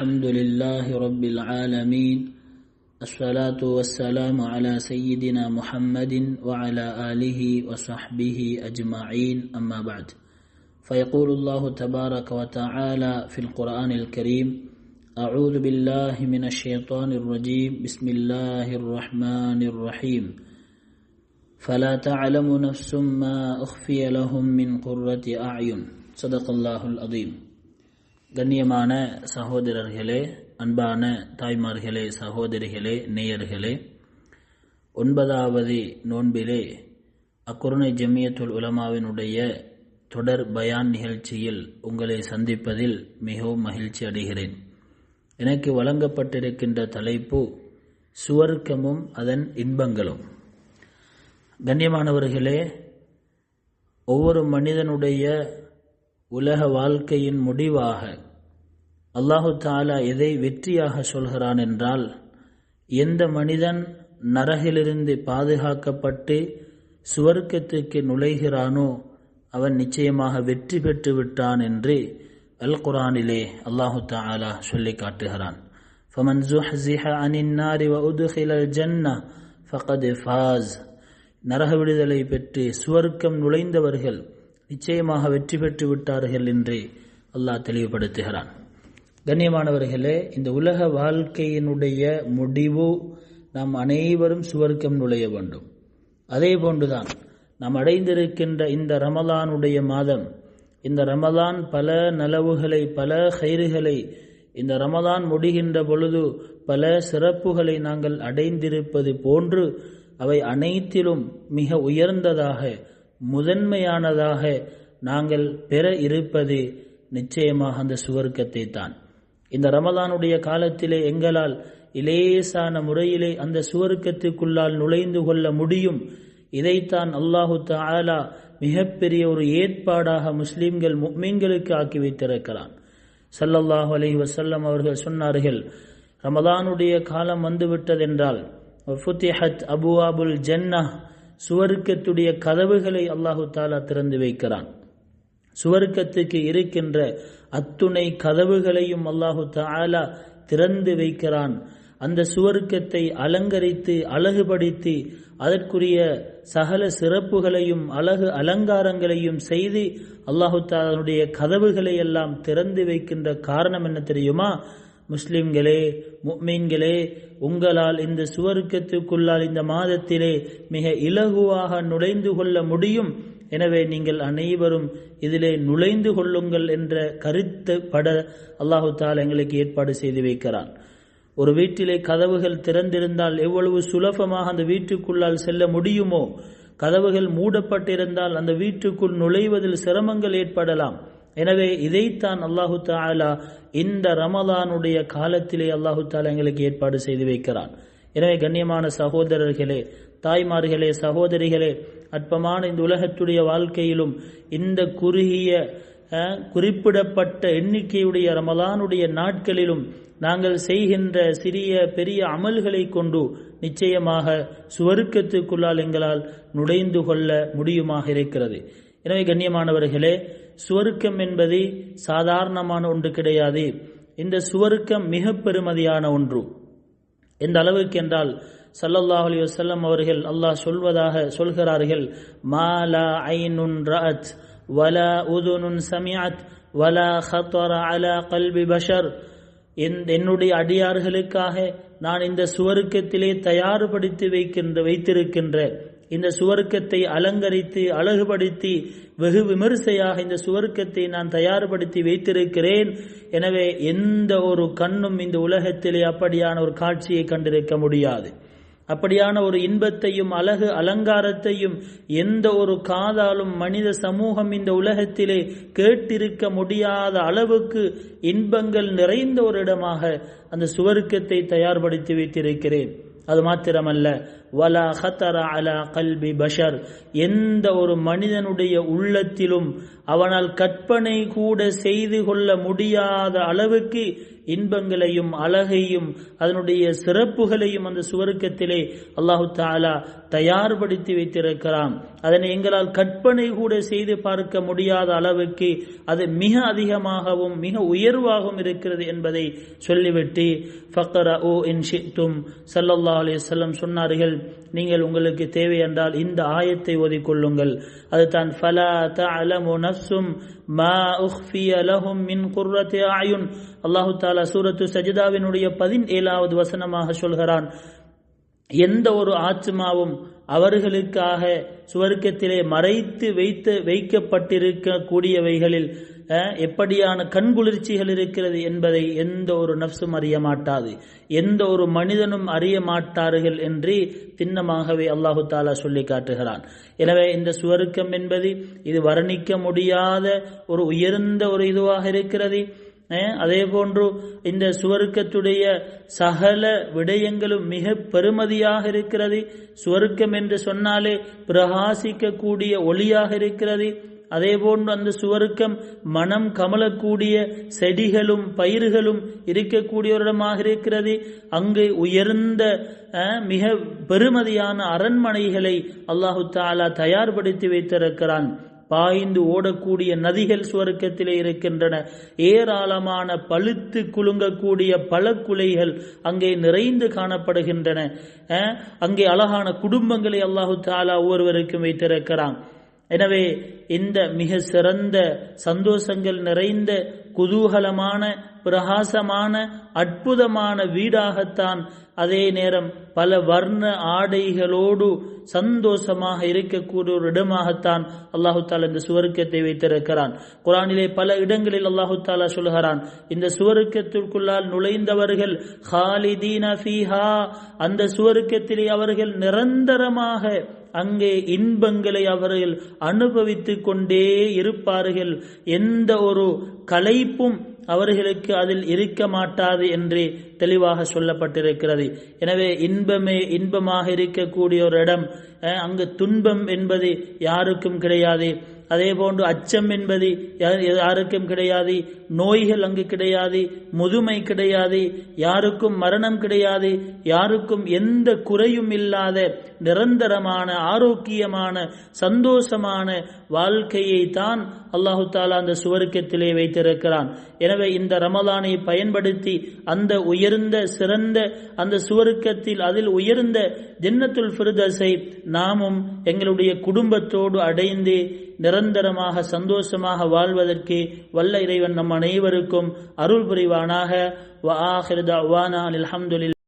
الحمد لله رب العالمين الصلاة والسلام على سيدنا محمد وعلى آله وصحبه أجمعين أما بعد فيقول الله تبارك وتعالى في القرآن الكريم أعوذ بالله من الشيطان الرجيم بسم الله الرحمن الرحيم فلا تعلم نفس ما أخفي لهم من قرة أعين صدق الله العظيم கண்ணியமான சகோதரர்களே அன்பான தாய்மார்களே சகோதரிகளே நேயர்களே ஒன்பதாவது நோன்பிலே அக்குருணை ஜமியத்துல் உலமாவினுடைய தொடர் பயான் நிகழ்ச்சியில் உங்களை சந்திப்பதில் மிகவும் மகிழ்ச்சி அடைகிறேன். எனக்கு வழங்கப்பட்டிருக்கின்ற தலைப்பு சுவர்க்கமும் அதன் இன்பங்களும். கண்ணியமானவர்களே ஒவ்வொரு மனிதனுடைய உலக வாழ்க்கையின் முடிவாக அல்லாஹு தாலா எதை வெற்றியாக சொல்கிறான் என்றால் எந்த மனிதன் நரகிலிருந்து பாதுகாக்கப்பட்டு சுவர்க்கத்துக்கு நுழைகிறானோ அவன் நிச்சயமாக வெற்றி பெற்று விட்டான் என்று அல் குரானிலே அல்லாஹு தாலா சொல்லி காட்டுகிறான். ஃபமன் ஜுஹ்ஸிஹ அனின் நாரி வ உதுஹிலல் ஜன்னா ஃபகத் ஃபாஸ். நரக விடுதலை பெற்று சுவர்க்கம் நுழைந்தவர்கள் நிச்சயமாக வெற்றி பெற்று விட்டார்கள் என்று அல்லாஹ் தெளிவுபடுத்துகிறான். கண்ணியமானவர்களே இந்த உலக வாழ்க்கையினுடைய முடிவு நாம் அனைவரும் சுவர்க்கம் நுழைய வேண்டும். அதே போன்றுதான் நாம் அடைந்திருக்கின்ற இந்த ரமலானுடைய மாதம் இந்த ரமலான் பல நலவுகளை பல கயிறுகளை இந்த ரமலான் முடிகின்ற பொழுது பல சிறப்புகளை நாங்கள் அடைந்திருப்பது போன்று அவை அனைத்திலும் மிக உயர்ந்ததாக முதன்மையானதாக நாங்கள் பெற இருப்பது நிச்சயமாக அந்த சுவர்க்கத்தை தான். இந்த ரமலானுடைய காலத்திலே எங்களால் இலேசான முறையிலே அந்த சுவர்க்கத்துக்குள்ளால் நுழைந்து கொள்ள முடியும் இதைத்தான் அல்லாஹு தாலா மிகப்பெரிய ஒரு ஏற்பாடாக முஸ்லிம்கள் மீன்களுக்கு ஆக்கி வைத்திருக்கிறான். சல்லல்லாஹு அலி வசல்லம் அவர்கள் சொன்னார்கள் ரமதானுடைய காலம் வந்துவிட்டதென்றால் ஃபுத்திஹத் அபு அபுல் ஜன்னா சுவர்க்கத்துடைய கதவுகளை அல்லாஹு தாலா திறந்து வைக்கிறான். சுவர்க்கத்துக்கு இருக்கின்ற அத்துணை கதவுகளையும் அல்லாஹு தாலா திறந்து வைக்கிறான். அந்த சுவர்க்கத்தை அலங்கரித்து அழகுபடுத்தி அதற்குரிய சகல சிறப்புகளையும் அழகு அலங்காரங்களையும் செய்து அல்லாஹு தாலனுடைய கதவுகளை எல்லாம் திறந்து வைக்கின்ற காரணம் என்ன தெரியுமா? முஸ்லிம்களே முக்மீன்களே உங்களால் இந்த சுவர்க்கத்துக்குள்ளால் இந்த மாதத்திலே மிக இலகுவாக நுழைந்து கொள்ள முடியும். எனவே நீங்கள் அனைவரும் இதிலே நுழைந்து கொள்ளுங்கள் என்ற கருத்து பட அல்லாஹு தால் எங்களுக்கு ஏற்பாடு செய்து வைக்கிறான். ஒரு வீட்டிலே கதவுகள் திறந்திருந்தால் எவ்வளவு சுலபமாக அந்த வீட்டுக்குள்ளால் செல்ல முடியுமோ? கதவுகள் மூடப்பட்டிருந்தால் அந்த வீட்டுக்குள் நுழைவதில் சிரமங்கள் ஏற்படலாம். எனவே இதைத்தான் அல்லாஹு தாலா இந்த ரமலானுடைய காலத்திலே அல்லாஹு தாலா எங்களுக்கு ஏற்பாடு செய்து வைக்கிறான். எனவே கண்ணியமான சகோதரர்களே தாய்மார்களே சகோதரிகளே அற்பமான இந்த உலகத்துடைய வாழ்க்கையிலும் இந்த குறுகிய குறிப்பிடப்பட்ட எண்ணிக்கையுடைய ரமலானுடைய நாட்களிலும் நாங்கள் செய்கின்ற சிறிய பெரிய அமல்களை கொண்டு நிச்சயமாக சுவர்க்கத்துக்குள்ளால் எங்களால் நுழைந்து கொள்ள முடியுமாக இருக்கிறது. எனவே கண்ணியமானவர்களே சுவர்க்கம் என்பது சாதாரணமான ஒன்று கிடையாது. இந்த சுவர்க்கம் மிக பெருமதியான ஒன்று. எந்த அளவுக்கு என்றால் சல்லல்லாஹ் அலி வசல்லம் அவர்கள் அல்லாஹ் சொல்வதாக சொல்கிறார்கள் மாலா ஐநுன் ரஅத். ولا உதுனுன் சமியாத் வலா ஹத்தர அலா கல்வி பஷர் என்னுடைய அடியார்களுக்காக நான் இந்த சுவர்க்கத்திலே தயார்படுத்தி வைக்கின்ற வைத்திருக்கின்ற இந்த சுவர்க்கத்தை அலங்கரித்து அழகுபடுத்தி வெகு விமரிசையாக இந்த சுவர்க்கத்தை நான் தயார்படுத்தி வைத்திருக்கிறேன். எனவே எந்த ஒரு கண்ணும் இந்த உலகத்திலே அப்படியான ஒரு காட்சியை கண்டிருக்க முடியாது. அப்படியான ஒரு இன்பத்தையும் அழகு அலங்காரத்தையும் எந்த ஒரு காதாலும் மனித சமூகம் இந்த உலகத்திலே கேட்டிருக்க முடியாத அளவுக்கு இன்பங்கள் நிறைந்த ஒரு இடமாக அந்த சுவர்க்கத்தை தயார்படுத்தி வைத்திருக்கிறேன். அது மாத்திரமல்ல. வலா ஹத்தர அலா கல்வி பஷர். எந்த ஒரு மனிதனுடைய உள்ளத்திலும் அவனால் கற்பனை கூட செய்து கொள்ள முடியாத அளவுக்கு இன்பங்களையும் அழகையும் அதனுடைய சிறப்புகளையும் அந்த சுவர்க்கத்திலே அல்லாஹு தாலா தயார்படுத்தி வைத்திருக்கிறான். அதனை எங்களால் கற்பனை கூட செய்து பார்க்க முடியாத அளவுக்கு அது மிக அதிகமாகவும் மிக உயர்வாகவும் இருக்கிறது என்பதை சொல்லிவிட்டு ஃபக்கர ஓ இன்ஷித்தும் சல்லல்லா அலிசல்லம் சொன்னார்கள் நீங்கள் உங்களுக்கு தேவை என்றால் இந்த ஆயத்தை ஓதிக்கொள்ளுங்கள். அதுதான் ஃபலா த அலமு நஃப்சும் மா உஃபிய லஹும் மின் குர்ரத்தி அயுன் அல்லாஹு தாலா சூரத்து சஜிதாவினுடைய பதினேழாவது வசனமாக சொல்கிறான் எந்த ஒரு ஆத்மாவும் அவர்களுக்காக சுவர்க்கத்திலே மறைத்து வைத்து வைக்கப்பட்டிருக்க கூடியவைகளில் எப்படியான கண்குளிர்ச்சிகள் இருக்கிறது என்பதை எந்த ஒரு நப்சும் அறிய மாட்டாது. எந்த ஒரு மனிதனும் அறிய மாட்டார்கள் என்று திண்ணமாகவே அல்லாஹு தாலா சொல்லி காட்டுகிறான். எனவே இந்த சுவர்க்கம் என்பது இது வர்ணிக்க முடியாத ஒரு உயர்ந்த ஒரு இதுவாக இருக்கிறது. அதே போன்று இந்த சுவர்க்கத்துடைய சகல விடயங்களும் மிக பெருமதியாக இருக்கிறது. சுவர்க்கம் என்று சொன்னாலே பிரகாசிக்கக்கூடிய ஒளியாக இருக்கிறது. அதே போன்று அந்த சுவர்க்கம் மனம் கமலக்கூடிய செடிகளும் பயிர்களும் இருக்கக்கூடிய ஒரு இடமாக இருக்கிறது. அங்கு உயர்ந்த மிக பெருமதியான அரண்மனைகளை அல்லாஹு தாலா தயார்படுத்தி வைத்திருக்கிறான். பாய்ந்து ஓடக்கூடிய நதிகள் சுவர்க்கத்திலே இருக்கின்றன. ஏராளமான பழுத்து குலுங்கக்கூடிய பல குலைகள் அங்கே நிறைந்து காணப்படுகின்றன. அங்கே அழகான குடும்பங்களை அல்லாஹு தாலா ஒவ்வொருவருக்கும் வைத்திருக்கிறான். எனவே இந்த மிக சிறந்த சந்தோஷங்கள் நிறைந்த குதூகலமான பிரகாசமான அற்புதமான வீடாகத்தான் அதே நேரம் பல வர்ண ஆடைகளோடு சந்தோஷமாக இருக்கக்கூடிய ஒரு இடமாகத்தான் அல்லாஹு தாலா இந்த சுவர்க்கத்தை வைத்திருக்கிறான். குரானிலே பல இடங்களில் அல்லாஹு தாலா சொல்கிறான் இந்த சுவர்க்கத்திற்குள்ளால் நுழைந்தவர்கள் ஹாலிதீன அந்த சுவர்க்கத்திலே அவர்கள் நிரந்தரமாக அங்கே இன்பங்களை அவர்கள் அனுபவித்துக் கொண்டே இருப்பார்கள். எந்த ஒரு கலைப்பும் அவர்களுக்கு அதில் இருக்க மாட்டாது என்று தெளிவாக சொல்லப்பட்டிருக்கிறது. எனவே இன்பமே இன்பமாக இருக்கக்கூடிய ஒரு இடம் அங்கு துன்பம் என்பது யாருக்கும் கிடையாது. அதே போன்று அச்சம் என்பது யாருக்கும் கிடையாது நோய்கள் அங்கு கிடையாது முதுமை கிடையாது யாருக்கும் மரணம் கிடையாது யாருக்கும் எந்த குறையும் இல்லாத நிரந்தரமான ஆரோக்கியமான சந்தோஷமான வாழ்க்கையை தான் அல்லாஹு தாலா அந்த சுவர்க்கத்திலே வைத்திருக்கிறான். எனவே இந்த ரமலானை பயன்படுத்தி அந்த உயர்ந்த சிறந்த அந்த சுவர்க்கத்தில் அதில் உயர்ந்த ஜன்னத்துல் ஃபிருதஸை நாமும் எங்களுடைய குடும்பத்தோடு அடைந்து நிரந்தரமாக சந்தோஷமாக வாழ்வதற்கு வல்ல இறைவன் நம் அனைவருக்கும் அருள் புரிவானாக. வ ஆஹிர் தஅவானா அல்ஹம்துலில்லாஹ்